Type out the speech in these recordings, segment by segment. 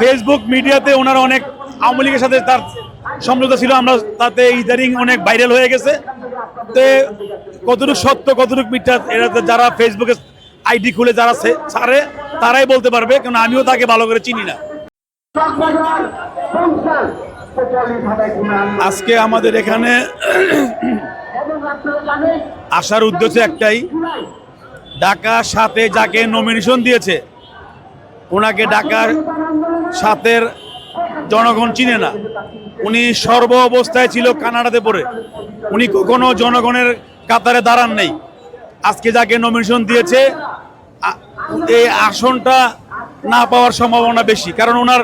Facebook মিডিয়াতে ওনার অনেক আওয়ামী লীগের সাথে তার সমঝোতা ছিল। আমরা তাতে ইদারিং অনেক ভাইরাল হয়ে গেছে। তে কতটুকু সত্য, কতটুকু মিথ্যা তো যারা ফেসবুকে আইডি খুলে যারা ছাড়ে তারাই বলতে পারবে কারণ আমিও তাকে ভালো করে চিনি না। আজকে আমাদের এখানে আসার উদ্দেশ্য একটাই। ঢাকা সাথে যাকে নমিনেশন দিয়েছে, ওনাকে ঢাকার সাথের জনগণ চিনে না। উনি সর্ব অবস্থায় ছিল কানাডাতে পড়ে। উনি কখনো জনগণের কাতারে দাঁড়ান নেই। আজকে যাকে নমিনেশন দিয়েছে এই আসনটা না পাওয়ার সম্ভাবনা বেশি, কারণ ওনার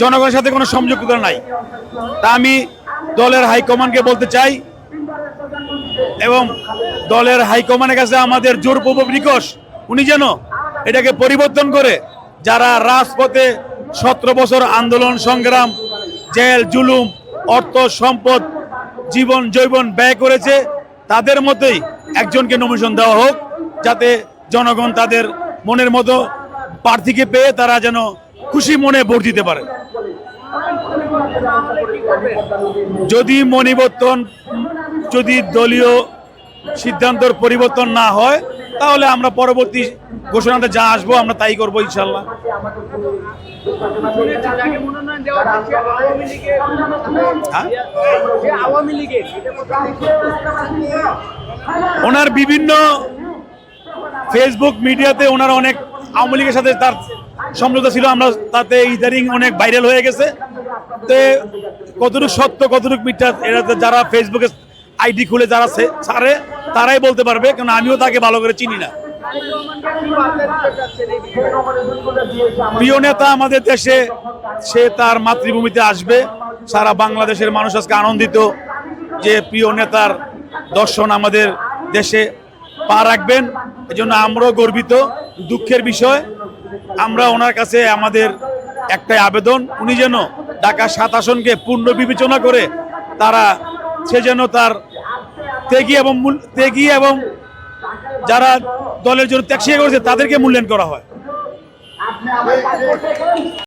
জনগণের সাথে কোনো সংযুক্ততা নাই। তা আমি দলের হাইকমান্ডকে বলতে চাই, এবং দলের হাইকমান্ডের কাছে আমাদের জোরপূর্বক রিকোয়েস্ট উনি যেন এটাকে পরিবর্তন করে, যারা রাজপথে সতেরো বছর আন্দোলন, সংগ্রাম, জেল, জুলুম, অর্থ, সম্পদ, জীবন জৈবন ব্যয় করেছে। তাদের মতোই একজনকে নমিশন দেওয়া হোক, যাতে জনগণ তাদের মনের মতো প্রার্থীকে পেয়ে তারা যেন খুশি মনে ভোট দিতে পারে। যদি মনিবর্তন যদি দলীয় সিদ্ধান্তর পরিবর্তন না হয় তাহলে আমরা পরবর্তী ঘোষণাতে যা আসব, আমরা তাই করব ইনশাল্লাহ হ্যাঁ? ওনার বিভিন্ন ফেসবুক মিডিয়াতে ওনার অনেক আওয়ামী লীগের সাথে তার সমঝোতা ছিল, আমরা তাতে ইদারিং অনেক ভাইরাল হয়ে গেছে তে কতটুকু সত্য, কতটুকু মিথ্যা এটা যারা ফেসবুকে আইডি খুলে যারা সে- ছাড়ে তারাই বলতে পারবে কারণ আমিও তাকে ভালো করে চিনি না। এই প্রিয় নেতা আমাদের দেশে, সে তার মাতৃভূমিতে আসবে। সারা বাংলাদেশের মানুষ আজকে আনন্দিত যে প্রিয় নেতার দর্শন আমাদের দেশে পা রাখবেন। এজন্য আমরাও গর্বিত, দুঃখের বিষয়। আমরা ওনার কাছে আমাদের একটাই আবেদন, উনি যেন ঢাকা সাত আসনকে পূর্ণ বিবেচনা করে তারা, সে যেন তার ত্যাগী এবং ত্যাগী এবং যারা দলের জন্য ত্যাগ করেছে তাদেরকে মূল্যায়ন করা হয়।